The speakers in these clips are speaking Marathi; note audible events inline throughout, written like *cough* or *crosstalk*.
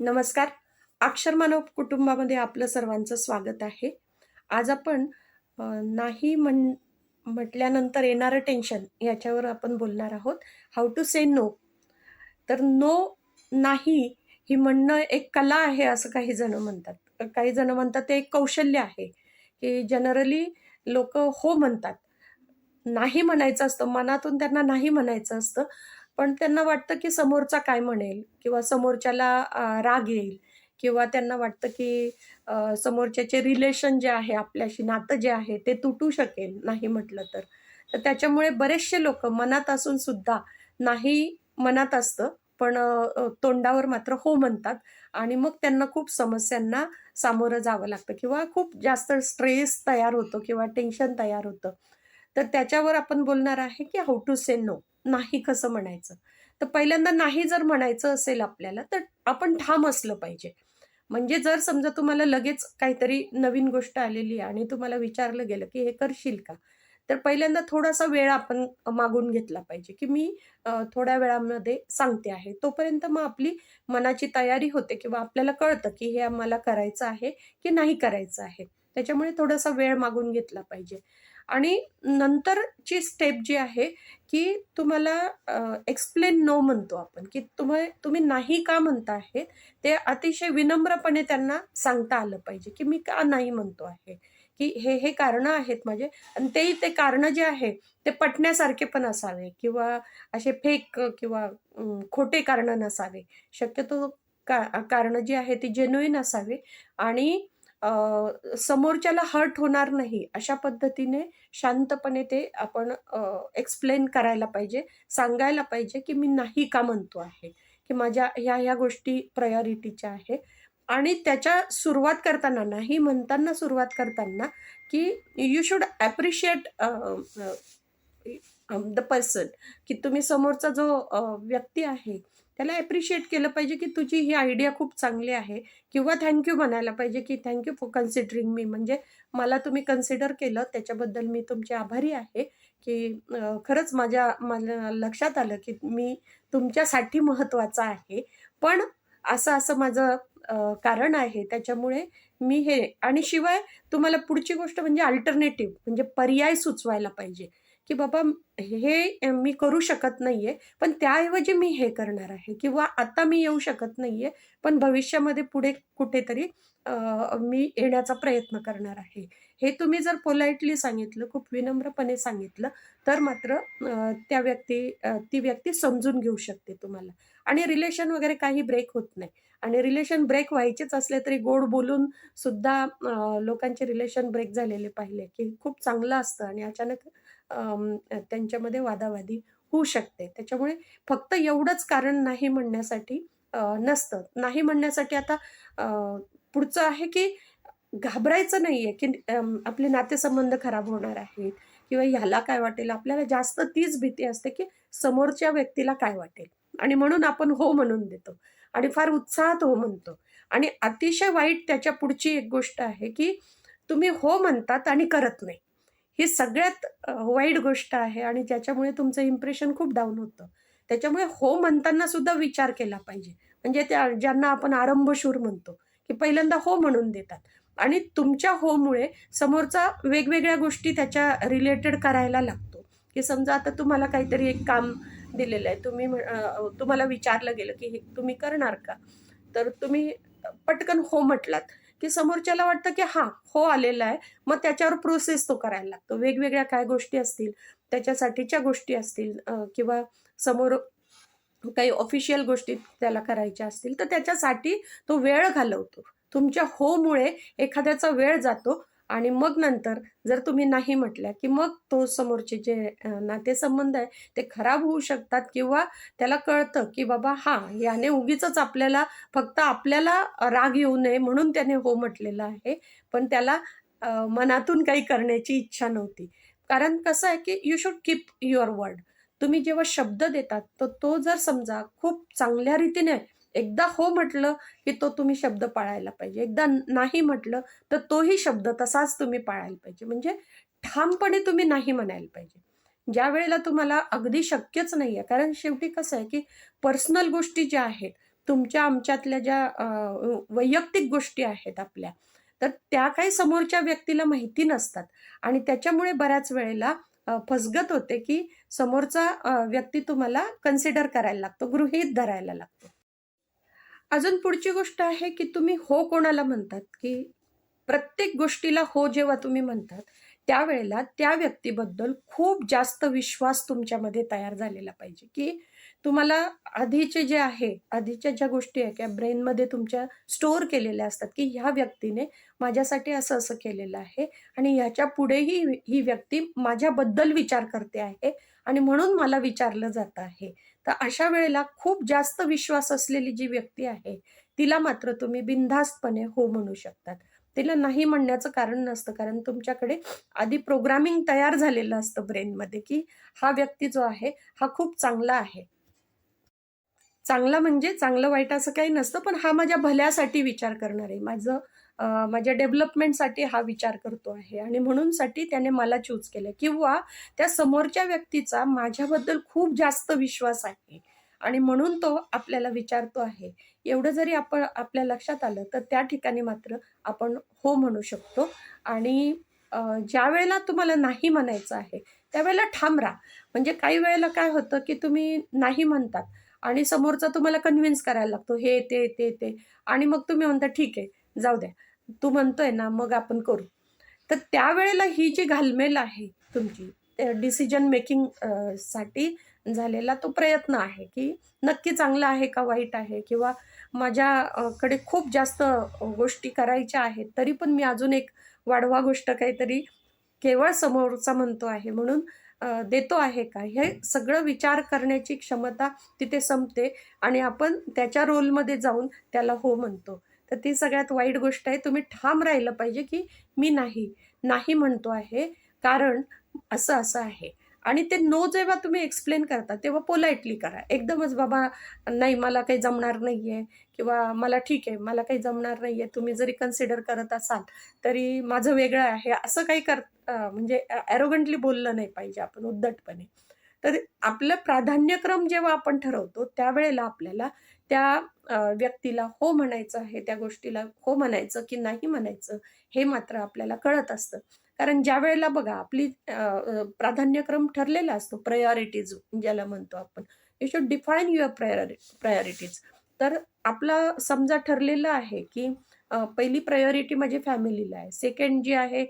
नमस्कार. अक्षर मानव कुटुंबामध्ये आपलं सर्वांचं स्वागत आहे. आज आपण नाही म्हण म्हटल्यानंतर येणारं टेन्शन याच्यावर आपण बोलणार आहोत. हाऊ टू से नो तर नो नाही ही म्हणणं एक कला आहे असं काही जण म्हणतात. काही जण म्हणतात ते एक कौशल्य आहे. की जनरली लोक हो म्हणतात. नाही म्हणायचं असतं मनातून त्यांना नाही म्हणायचं असतं. पण त्यांना वाटतं की समोरचा काय म्हणेल किंवा समोरच्याला राग येईल किंवा त्यांना वाटतं की समोरच्याचे रिलेशन जे आहे आपल्याशी नातं जे आहे ते तुटू शकेल नाही म्हटलं तर. तर त्याच्यामुळे बरेचसे लोक मनात असून सुद्धा नाही मनात असतं पण तोंडावर मात्र हो म्हणतात आणि मग त्यांना खूप समस्यांना सामोरं जावं लागतं किंवा खूप जास्त स्ट्रेस तयार होतो किंवा टेन्शन तयार होतं. तर त्याच्यावर आपण बोलणार आहे की हाऊ टू से नो. नाही कसं म्हणायचं? तर पहिल्यांदा नाही जर म्हणायचं असेल आपल्याला तर आपण ठाम असलं पाहिजे. म्हणजे जर समजा तुम्हाला लगेच काहीतरी नवीन गोष्ट आलेली आहे आणि तुम्हाला विचारलं गेलं की हे करशील का? तर पहिल्यांदा थोडासा वेळ आपण मागून घेतला पाहिजे की मी थोड्या वेळामध्ये सांगते आहे. तोपर्यंत मग आपली मनाची तयारी होते किंवा आपल्याला कळतं की हे आम्हाला करायचं आहे की नाही करायचं आहे. त्याच्यामुळे थोडासा वेळ मागून घेतला पाहिजे. आणि नंतरची स्टेप जी आहे की तुम्हाला एक्सप्लेन नो म्हणतो आपण की तुम्ही तुम्ही नाही का म्हणता आहेत ते अतिशय विनम्रपणे त्यांना सांगता आलं पाहिजे की मी का नाही म्हणतो आहे की हे हे कारणं आहेत माझे आणि तेही ते कारणं जे आहे ते पटण्यासारखे पण असावे किंवा असे फेक किंवा खोटे कारणं नसावे शक्यतो का कारणं जी आहे ती जेन्युईन असावी आणि समोरच्याला हर्ट होणार नाही अशा पद्धतीने शांतपणे ते आपण एक्सप्लेन करायला पाहिजे सांगायला पाहिजे की मी नाही का म्हणतो आहे की माझ्या ह्या ह्या गोष्टी प्रायोरिटीच्या आहे आणि त्याच्या सुरुवात करताना नाही म्हणताना सुरुवात करताना की you should appreciate the person की तुम्ही समोरचा जो व्यक्ती आहे त्याला ॲप्रिशिएट केलं पाहिजे की तुझी ही आयडिया खूप चांगली आहे. किंवा थँक्यू म्हणायला पाहिजे की थँक्यू फॉर कन्सिडरिंग मी म्हणजे मला तुम्ही कन्सिडर केलं त्याच्याबद्दल मी तुमचे आभारी आहे. की खरंच माझ्या मला लक्षात आलं की मी तुमच्यासाठी महत्त्वाचा आहे. पण असं असं माझं कारण आहे. त्याच्यामुळे मी हे आणि शिवाय तुम्हाला पुढची गोष्ट म्हणजे अल्टरनेटिव्ह म्हणजे पर्याय सुचवायला पाहिजे. की बाबा हे मी करू शकत नाहीये पण त्याऐवजी मी हे करणार आहे. किंवा आता मी येऊ शकत नाहीये पण भविष्यामध्ये पुढे कुठेतरी मी येण्याचा प्रयत्न करणार आहे. हे तुम्ही जर पोलाइटली सांगितलं खूप विनम्रपणे सांगितलं तर मात्र त्या व्यक्ती ती व्यक्ती समजून घेऊ शकते तुम्हाला. आणि रिलेशन वगैरे काही ब्रेक होत नाही. आणि रिलेशन ब्रेक व्हायचेच असले तरी गोड बोलून सुद्धा लोकांचे रिलेशन ब्रेक झालेले पाहिले की खूप चांगलं असतं आणि अचानक त्यांच्यामध्ये वादावादी होऊ शकते. त्याच्यामुळे फक्त एवढंच कारण नाही म्हणण्यासाठी नसतं. नाही म्हणण्यासाठी आता पुढचं आहे की घाबरायचं नाही आहे की आपले नातेसंबंध खराब होणार आहेत किंवा ह्याला काय वाटेल? आपल्याला जास्त तीच भीती असते की समोरच्या व्यक्तीला काय वाटेल? आणि म्हणून आपण हो म्हणून देतो. आणि फार उत्साहात हो म्हणतो. आणि अतिशय वाईट त्याच्या पुढची एक गोष्ट आहे की तुम्ही हो म्हणतात आणि करत नाही. ही सगळ्यात वाईट गोष्ट आहे आणि ज्याच्यामुळे तुमचं इम्प्रेशन खूप डाऊन होतं. त्याच्यामुळे हो म्हणताना सुद्धा विचार केला पाहिजे. म्हणजे त्या ज्यांना आपण आरंभशूर म्हणतो की पहिल्यांदा हो म्हणून देतात. आणि तुमच्या होमुळे समोरचा वेगवेगळ्या गोष्टी त्याच्या रिलेटेड करायला लागतो. की समजा आता तुम्हाला काहीतरी एक काम दिलेलं आहे. तुम्ही तुम्हाला विचारलं गेलं की हे तुम्ही करणार का? तर तुम्ही पटकन हो म्हटलात की समोरच्याला वाटतं की हां हो आलेला आहे. मग त्याच्यावर प्रोसेस तो करायला लागतो. वेगवेगळ्या काय गोष्टी असतील त्याच्यासाठीच्या गोष्टी असतील किंवा समोर काही ऑफिशियल गोष्टी त्याला करायच्या असतील तर त्याच्यासाठी तो वेळ घालवतो. तुमच्या होमुळे एखाद्याचा वेळ जातो. आणि मग नंतर जर तुम्ही नाही म्हटल्या की मग तो समोरचे जे नातेसंबंध आहे ते खराब होऊ शकतात किंवा त्याला कळतं की बाबा हां याने उगीच आपल्याला फक्त आपल्याला राग येऊ नये म्हणून त्याने हो म्हटलेलं आहे. पण त्याला मनातून काही करण्याची इच्छा नव्हती. कारण कसं आहे की you should keep your word तुम्ही जेव्हा शब्द देतात तर तो जर समजा खूप चांगल्या रीतीने एकदा हो म्हटलं की तो तुम्ही शब्द पाळायला पाहिजे. एकदा नाही म्हटलं तर तोही शब्द तसाच तुम्ही पाळायला पाहिजे. म्हणजे ठामपणे तुम्ही नाही म्हणायला पाहिजे. ज्या वेळेला तुम्हाला अगदी शक्यच नाहीये कारण शेवटी कसं आहे की पर्सनल गोष्टी ज्या आहेत तुमच्या आमच्यातल्या ज्या वैयक्तिक गोष्टी आहेत आपल्या तर त्या काही समोरच्या व्यक्तीला माहिती नसतात. आणि त्याच्यामुळे बऱ्याच वेळेला फसगत होते की समोरचा व्यक्ती तुम्हाला कन्सिडर करायला लागतो गृहीत धरायला लागतो. अजून पुढची गोष्ट आहे की तुम्ही हो कोणाला म्हणतात की प्रत्येक गोष्टीला हो जेव्हा तुम्ही म्हणतात त्यावेळेला त्या व्यक्तीबद्दल खूप जास्त विश्वास तुमच्यामध्ये तयार झालेला पाहिजे. की तुम्हाला आधीचे जे आहे आधीच्या ज्या गोष्टी आहे किंवा ब्रेनमध्ये तुमच्या स्टोअर केलेल्या असतात की ह्या व्यक्तीने माझ्यासाठी असं असं केलेलं आहे आणि ह्याच्या पुढेही ही व्यक्ती माझ्याबद्दल विचार करते आहे आणि म्हणून मला विचारलं जात आहे. तर अशा वेळेला खूप जास्त विश्वास असलेली जी व्यक्ती आहे तिला मात्र तुम्ही बिनधास्तपणे हो म्हणू शकतात. तिला नाही म्हणण्याचं कारण नसतं कारण तुमच्याकडे आधी प्रोग्रामिंग तयार झालेलं असतं ब्रेनमध्ये की हा व्यक्ती जो आहे हा खूप चांगला आहे. चांगला म्हणजे चांगलं वाईट असं काही नसतं पण हा माझ्या भल्यासाठी विचार करणार. आहे माझं माझ्या डेव्हलपमेंटसाठी हा विचार करतो आहे. आणि म्हणूनसाठी त्याने मला चूज केलं. किंवा त्या समोरच्या व्यक्तीचा माझ्याबद्दल खूप जास्त विश्वास आहे. आणि म्हणून तो आपल्याला विचारतो आहे. एवढं जरी आपण आपल्या लक्षात आलं तर त्या ठिकाणी मात्र आपण हो म्हणू शकतो. आणि ज्या वेळेला तुम्हाला नाही म्हणायचं आहे त्यावेळेला ठाम राहा. म्हणजे काही वेळेला काय होतं की तुम्ही नाही म्हणतात. आणि समोरचा तुम्हाला कन्व्हिन्स करायला लागतो. हे ते ते ते. आणि मग तुम्ही म्हणता ठीक आहे जाऊ द्या. तू म्हणतोय ना मग आपण करू. तर त्यावेळेला ही जी घालमेल आहे तुमची डिसिजन मेकिंगसाठी झालेला तो प्रयत्न आहे की नक्की चांगला आहे का वाईट आहे? किंवा माझ्याकडे खूप जास्त गोष्टी करायच्या आहेत तरी पण मी अजून एक वाढवा गोष्ट काहीतरी केवळ समोरचा म्हणतो आहे म्हणून देतो आहे का? हे सगळं विचार करण्याची क्षमता तिथे संपते आणि आपण त्याच्या रोलमध्ये जाऊन त्याला हो म्हणतो. तर ती सगळ्यात वाईट गोष्ट आहे. तुम्ही ठाम राहिलं पाहिजे की मी नाही. नाही म्हणतो आहे. कारण असं असं आहे. आणि ते नो जेव्हा तुम्ही एक्सप्लेन करता तेव्हा पोलाइटली करा. एकदमच बाबा नाही मला काही जमणार नाही आहे किंवा मला ठीक आहे मला काही जमणार नाही आहे तुम्ही जरी कन्सिडर करत असाल तरी माझं वेगळं आहे. असं काही कर म्हणजे ॲरोगंटली बोललं नाही पाहिजे आपण उद्धटपणे. तर आपलं प्राधान्यक्रम जेव्हा आपण ठरवतो त्यावेळेला आपल्याला त्या व्यक्तीला हो म्हणायचं आहे त्या गोष्टीला हो म्हणायचं की नाही म्हणायचं हे मात्र आपल्याला कळत असतं. कारण ज्या वेळेला बघा आपली प्राधान्यक्रम ठरलेला असतो प्रायोरिटीज ज्याला म्हणतो आपण you should define your priori priorities तर आपला समजा ठरलेलं आहे की पहिली प्रायोरिटी माझी फॅमिलीला आहे. सेकंड जी आहे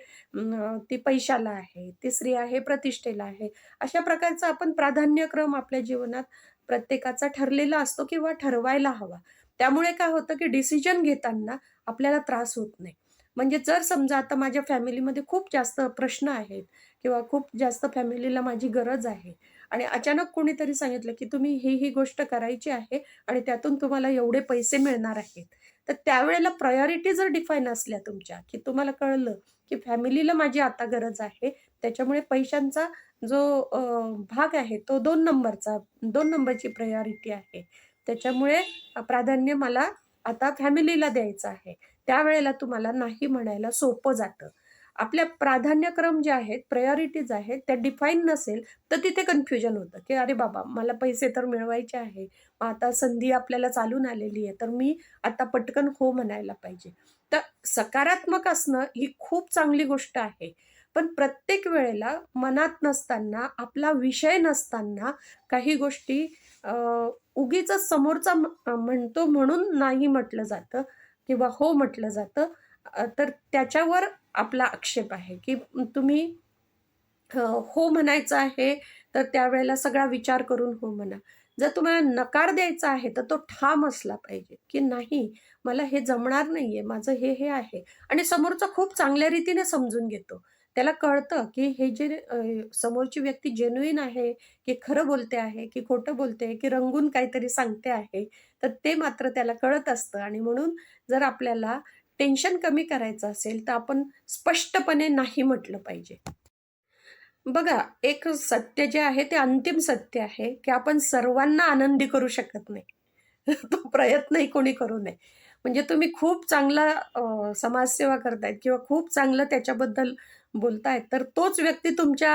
ती पैशाला आहे तिसरी आहे प्रतिष्ठेला आहे. अशा प्रकारचा आपण प्राधान्यक्रम आपल्या जीवनात प्रत्येकाचा ठरलेला असतो किंवा ठरवायला हवा. त्यामुळे काय होतं की डिसिजन घेताना आपल्याला त्रास होत नाही. म्हणजे जर समजा आता माझ्या फॅमिलीमध्ये खूप जास्त प्रश्न आहेत किंवा खूप जास्त फॅमिलीला माझी गरज आहे आणि अचानक कोणीतरी सांगितलं की तुम्ही ही ही गोष्ट करायची आहे आणि त्यातून तुम्हाला एवढे पैसे मिळणार आहेत. तर त्यावेळेला प्रायोरिटी जर डिफाईन असल्या तुमच्या की तुम्हाला कळलं की फॅमिलीला माझी आता गरज आहे त्याच्यामुळे पैशांचा जो भाग आहे तो दोन नंबरचा दोन नंबरची प्रायोरिटी आहे. त्याच्यामुळे प्राधान्य मला आता फॅमिलीला द्यायचं आहे. त्यावेळेला तुम्हाला नाही म्हणायला सोपं जातं. आपल्या प्राधान्यक्रम जे आहेत प्रायोरिटीज आहेत त्या डिफाईन नसेल तर तिथे कन्फ्युजन होतं की अरे बाबा मला पैसे तर मिळवायचे आहे. मग आता संधी आपल्याला चालून आलेली आहे तर मी आता पटकन हो म्हणायला पाहिजे. तर सकारात्मक असणं ही खूप चांगली गोष्ट आहे. पण प्रत्येक वेळेला मनात नसताना आपला विषय नसताना काही गोष्टी उगीच समोरचा म्हणतो म्हणून नाही म्हटलं जातं किंवा हो म्हटलं जातं. तर त्याच्यावर आपला आक्षेप आहे की तुम्ही हो म्हणायचं आहे तर त्यावेळेला सगळा विचार करून हो म्हणा. जर तुम्हाला नकार द्यायचा आहे तर तो ठाम असला पाहिजे की नाही मला हे जमणार नाहीये माझं हे हे आहे. आणि समोरचा खूप चांगल्या रीतीने समजून घेतो. त्याला कळतं की हे जे समोरची व्यक्ती जेन्युईन आहे की खरं बोलते आहे की खोटं बोलते की रंगून काहीतरी सांगते आहे तर ते मात्र त्याला कळत असतं. आणि म्हणून जर आपल्याला टेन्शन कमी करायचं असेल तर आपण स्पष्टपणे नाही म्हटलं पाहिजे. बघा एक सत्य जे आहे ते अंतिम सत्य आहे की आपण सर्वांना आनंदी करू शकत नाही. *laughs* तो प्रयत्नही कोणी करू नये. म्हणजे तुम्ही खूप चांगला समाजसेवा करतायत किंवा खूप चांगलं त्याच्याबद्दल बोलतायत तर तोच व्यक्ती तुमच्या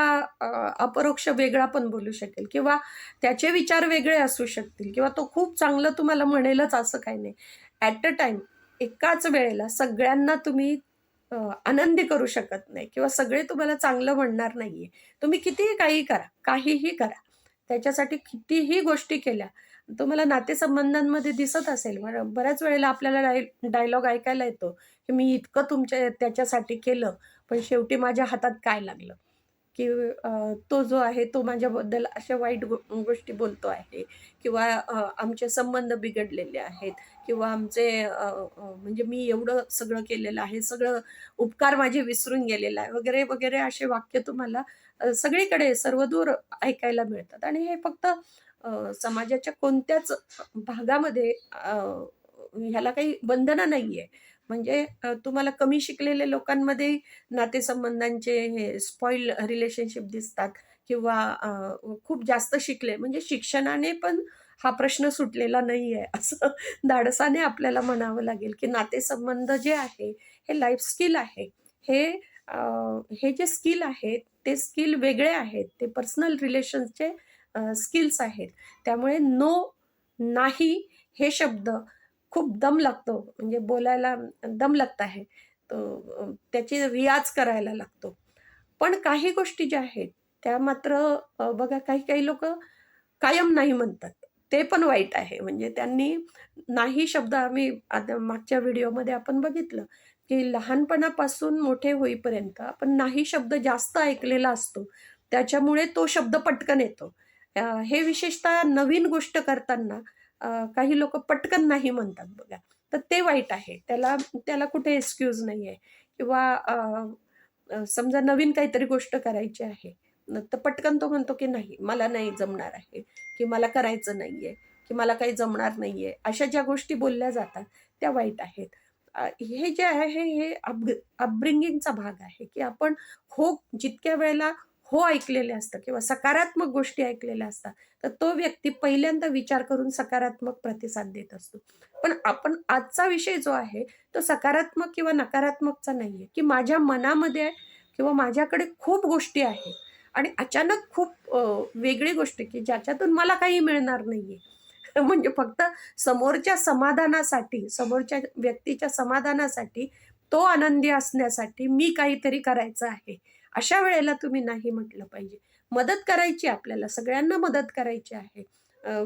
अपरोक्ष वेगळा पण बोलू शकेल किंवा त्याचे विचार वेगळे असू शकतील किंवा तो खूप चांगलं तुम्हाला म्हणेलच असं काही नाही. ॲट अ टाइम एकाच वेळेला सगळ्यांना तुम्ही आनंदी करू शकत नाही किंवा सगळे तुम्हाला चांगलं म्हणणार नाहीये. तुम्ही कितीही काही करा काहीही करा त्याच्यासाठी कितीही गोष्टी केल्या तुम्हाला नातेसंबंधांमध्ये दिसत असेल बऱ्याच वेळेला आपल्याला डाय डायलॉग ऐकायला येतो की मी इतकं तुमच्या त्याच्यासाठी केलं पण शेवटी माझ्या हातात काय लागलं? की तो जो आहे तो माझ्याबद्दल अशा वाईट गो गोष्टी बोलतो आहे किंवा आमचे संबंध बिघडलेले आहेत किंवा आमचे म्हणजे मी एवढं सगळं केलेलं आहे सगळं उपकार माझे विसरून गेलेला आहे वगैरे वगैरे असे वाक्य तुम्हाला सगळीकडे सर्वदूर ऐकायला मिळतात. आणि हे फक्त समाजाच्या कोणत्याच भागामध्ये ह्याला काही बंधनं नाहीये. म्हणजे तुम्हाला कमी शिकलेल्या लोकांमध्ये नातेसंबंधांचे हे स्पॉईल रिलेशनशिप दिसतात किंवा खूप जास्त शिकले. म्हणजे शिक्षणाने पण हा प्रश्न सुटलेला नाही आहे असं धाडसाने आपल्याला म्हणावं लागेल की नातेसंबंध जे आहे हे लाईफ स्किल आहे. हे हे जे स्किल आहेत ते स्किल वेगळे आहेत. ते पर्सनल रिलेशन्सचे स्किल्स आहेत. त्यामुळे नो नाही हे शब्द खूप दम लागतो म्हणजे बोलायला दम लागत आहे. तो त्याची रियाज करायला लागतो. पण काही गोष्टी ज्या आहेत त्या मात्र बघा काही काही लोक कायम नाही म्हणतात. ते पण वाईट आहे. म्हणजे त्यांनी नाही शब्द आम्ही आता मागच्या व्हिडिओमध्ये आपण बघितलं की लहानपणापासून मोठे होईपर्यंत आपण नाही शब्द जास्त ऐकलेला असतो. त्याच्यामुळे तो शब्द पटकन येतो. हे विशेषतः नवीन गोष्ट करताना काही लोक पटकन नाही म्हणतात बघा. तर ते वाईट आहे. त्याला त्याला कुठे एक्सक्यूज नाही आहे किंवा समजा नवीन काहीतरी गोष्ट करायची आहे न- तर पटकन तो म्हणतो की नाही मला नाही जमणार आहे. की मला करायचं नाही आहे की मला काही जमणार नाही आहे अशा ज्या गोष्टी बोलल्या जातात त्या वाईट आहेत. हे जे आहे हे अप अपब्रिंगिंगचा भाग आहे. की आपण हो जितक्या वेळेला हो ऐकलेले असतं किंवा सकारात्मक गोष्टी ऐकलेल्या असतात तर तो व्यक्ती पहिल्यांदा विचार करून सकारात्मक प्रतिसाद देत असतो. पण आपण आजचा विषय जो आहे तो सकारात्मक किंवा नकारात्मकचा नाही आहे की माझ्या मनामध्ये किंवा माझ्याकडे खूप गोष्टी आहेत आणि अचानक खूप वेगळी गोष्ट की ज्याच्यातून मला काही मिळणार नाहीये. *laughs* म्हणजे फक्त समोरच्या समाधानासाठी समोरच्या व्यक्तीच्या समाधानासाठी तो आनंदी असण्यासाठी मी काहीतरी करायचं आहे. अशा वेळेला तुम्ही नाही म्हटलं पाहिजे. मदत करायची आपल्याला सगळ्यांना मदत करायची आहे.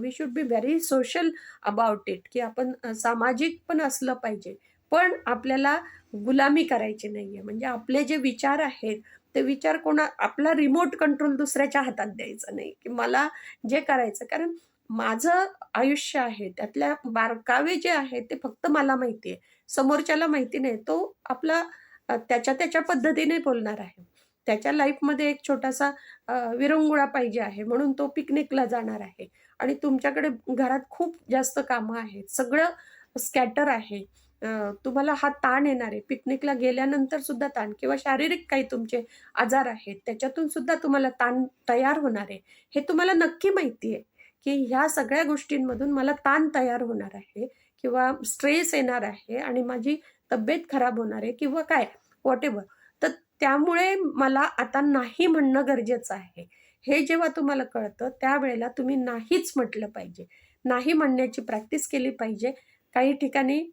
We should be very social about it की आपण सामाजिक पण असलं पाहिजे. पण आपल्याला गुलामी करायची नाही आहे म्हणजे आपले जे विचार आहेत ते विचार कोणा आपला रिमोट कंट्रोल दुसऱ्याच्या हातात द्यायचा नाही. की मला जे करायचं कारण माझं आयुष्य आहे त्यातल्या बारकावे जे आहेत ते फक्त मला माहिती आहे समोरच्याला माहिती नाही तो आपला त्याच्या त्याच्या पद्धतीने बोलणार आहे. त्याच्या लाईफमध्ये एक छोटासा विरंगुळा पाहिजे आहे. म्हणून तो पिकनिकला जाणार आहे. आणि तुमच्याकडे घरात खूप जास्त कामं आहेत. सगळं स्कॅटर आहे. तुम्हाला हा ताण येणार आहे. पिकनिकला गेल्यानंतर सुद्धा ताण किंवा शारीरिक काही तुमचे आजार आहेत त्याच्यातून सुद्धा तुम्हाला ताण तयार होणार आहे. हे तुम्हाला नक्की माहिती आहे की ह्या सगळ्या गोष्टींमधून मला ताण तयार होणार आहे किंवा स्ट्रेस येणार आहे आणि माझी तब्येत खराब होणार आहे किंवा काय वॉट एव्हर त्यामुळे मला आता नाही म्हणणं गरजेचं आहे. हे जेव्हा तुम्हाला कळतं त्यावेळेला तुम्ही नाहीच म्हटलं पाहिजे. नाही म्हणण्याची प्रॅक्टिस केली पाहिजे. काही ठिकाणी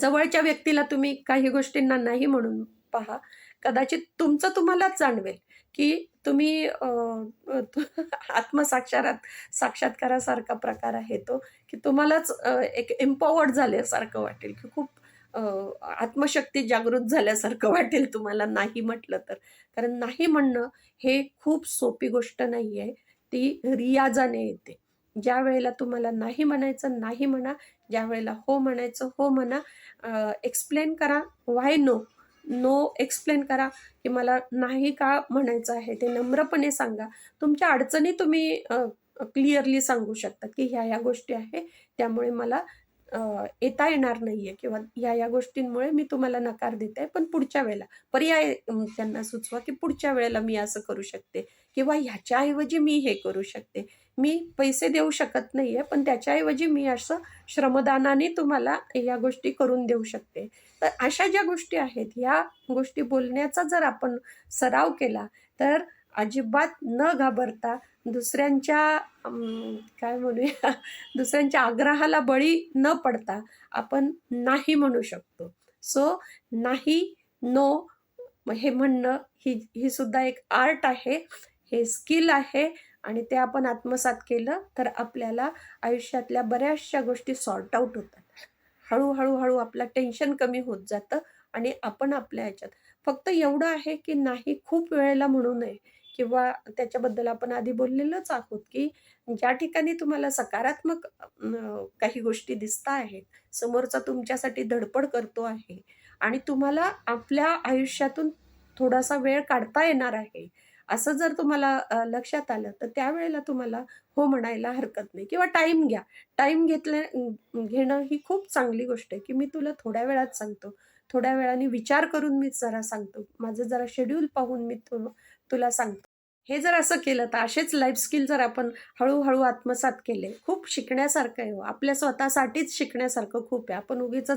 जवळच्या व्यक्तीला तुम्ही काही गोष्टींना नाही म्हणून पहा. कदाचित तुमचं तुम्हालाच जाणवेल की तुम्ही *laughs* आत्मसाक्षारात साक्षात्कारासारखा प्रकार आहे तो की तुम्हालाच एक एम्पॉवर्ड झाल्यासारखं वाटेल की खूप आत्मशक्ती जागृत झाल्यासारखं वाटेल तुम्हाला नाही म्हटलं तर. कारण नाही म्हणणं हे खूप सोपी गोष्ट नाही आहे ती रियाजाने येते. ज्या वेळेला तुम्हाला नाही म्हणायचं नाही म्हणा. ज्या वेळेला हो म्हणायचं हो म्हणा. एक्सप्लेन करा. व्हाय नो नो एक्सप्लेन करा. की मला नाही का म्हणायचं आहे ते नम्रपणे सांगा. तुमच्या अडचणी तुम्ही क्लिअरली सांगू शकता की ह्या ह्या गोष्टी आहे. त्यामुळे मला येता येणार नाहीये किंवा या या गोष्टींमुळे मी तुम्हाला नकार देते पण पुढच्या वेळेला पर्याय त्यांना सुचवा की पुढच्या वेळेला मी असं करू शकते किंवा ह्याच्याऐवजी मी हे करू शकते. मी पैसे देऊ शकत नाहीये पण त्याच्याऐवजी मी असं श्रमदानाने तुम्हाला या गोष्टी करून देऊ शकते. तर अशा ज्या गोष्टी आहेत ह्या गोष्टी बोलण्याचा जर आपण सराव केला तर अजिबात न घाबरता दुसऱ्यांच्या काय म्हणूया *laughs* दुसऱ्यांच्या आग्रहाला बळी न पडता आपण नाही म्हणू शकतो. सो नाही नो हे म्हणणं ही ही सुद्धा एक आर्ट आहे हे स्किल आहे आणि ते आपण आत्मसात केलं तर आपल्याला आयुष्यातल्या बऱ्याचशा गोष्टी सॉर्ट आऊट होतात. हळूहळू हळू आपलं टेन्शन कमी होत जातं आणि आपण आपल्या ह्याच्यात फक्त एवढं आहे की नाही खूप वेळेला म्हणू नये. किंवा त्याच्याबद्दल आपण आधी बोललेलोच आहोत की ज्या ठिकाणी तुम्हाला सकारात्मक काही गोष्टी दिसत आहेत समोरचा तुमच्यासाठी धडपड करतो आहे आणि तुम्हाला आपल्या आयुष्यातून थोडासा वेळ काढता येणार आहे असं जर तुम्हाला लक्षात आलं तर त्यावेळेला तुम्हाला हो म्हणायला हरकत नाही किंवा टाईम घ्या. टाईम घेतल्या घेणं ही खूप चांगली गोष्ट आहे की मी तुला थोड्या वेळात सांगतो. थोड्या वेळाने विचार करून मी जरा सांगतो. माझं जरा शेड्यूल पाहून मी तु तुला सांगतो. हे जर असं केलं तर असेच लाईफ स्किल जर आपण हळूहळू आत्मसात केले खूप शिकण्यासारखं आहे हो. आपल्या स्वतःसाठीच शिकण्यासारखं खूप आहे. आपण उगीच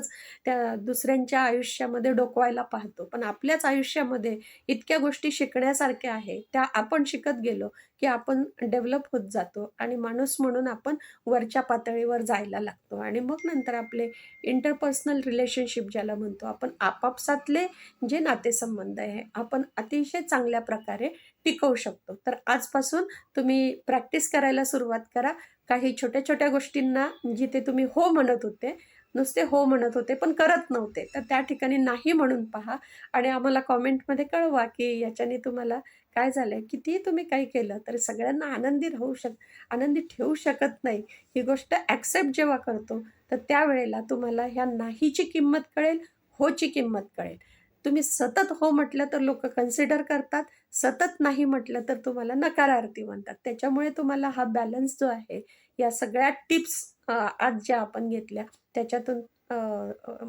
त्या दुसऱ्यांच्या आयुष्यामध्ये डोकवायला पाहतो. पण आपल्याच आयुष्यामध्ये इतक्या गोष्टी शिकण्यासारख्या आहे त्या आपण शिकत गेलो की आपण डेव्हलप होत जातो आणि माणूस म्हणून आपण वरच्या पातळीवर जायला लागतो. आणि मग नंतर आपले इंटरपर्सनल रिलेशनशिप ज्याला म्हणतो आपण आपापसातले जे नातेसंबंध आहे आपण अतिशय चांगल्या प्रकारे टिकवू शकतो. तर आजपासून तुम्ही प्रॅक्टिस करायला सुरुवात करा. काही छोट्या छोट्या गोष्टींना जिथे तुम्ही हो म्हणत होते नुसते हो म्हणत होते पण करत नव्हते. तर त्या ठिकाणी नाही म्हणून पहा आणि आम्हाला कॉमेंटमध्ये कळवा की याच्याने तुम्हाला काय झालंय. कितीही तुम्ही काही केलं तरी सगळ्यांना आनंदी राहू शक आनंदी ठेवू शकत नाही. ही गोष्ट ॲक्सेप्ट जेव्हा करतो तर त्यावेळेला तुम्हाला ह्या नाहीची किंमत कळेल होची किंमत कळेल. तुम्ही सतत हो म्हटलं तर लोक कन्सिडर करतात सतत नाही म्हटलं तर तुम्हाला नकारार्थी म्हणतात. त्याच्यामुळे तुम्हाला हा बॅलन्स जो आहे या सगळ्या टिप्स आज ज्या आपण घेतल्या त्याच्यातून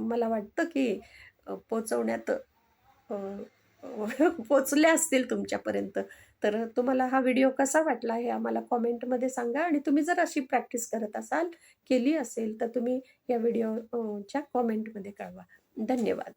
मला वाटतं की पोचवण्यात *laughs* पोचल्या असतील तुमच्यापर्यंत. तर तुम्हाला हा व्हिडिओ कसा वाटला हे आम्हाला कॉमेंटमध्ये सांगा आणि तुम्ही जर अशी प्रॅक्टिस करत असाल केली असेल तर तुम्ही या व्हिडिओच्या कॉमेंटमध्ये कळवा. धन्यवाद.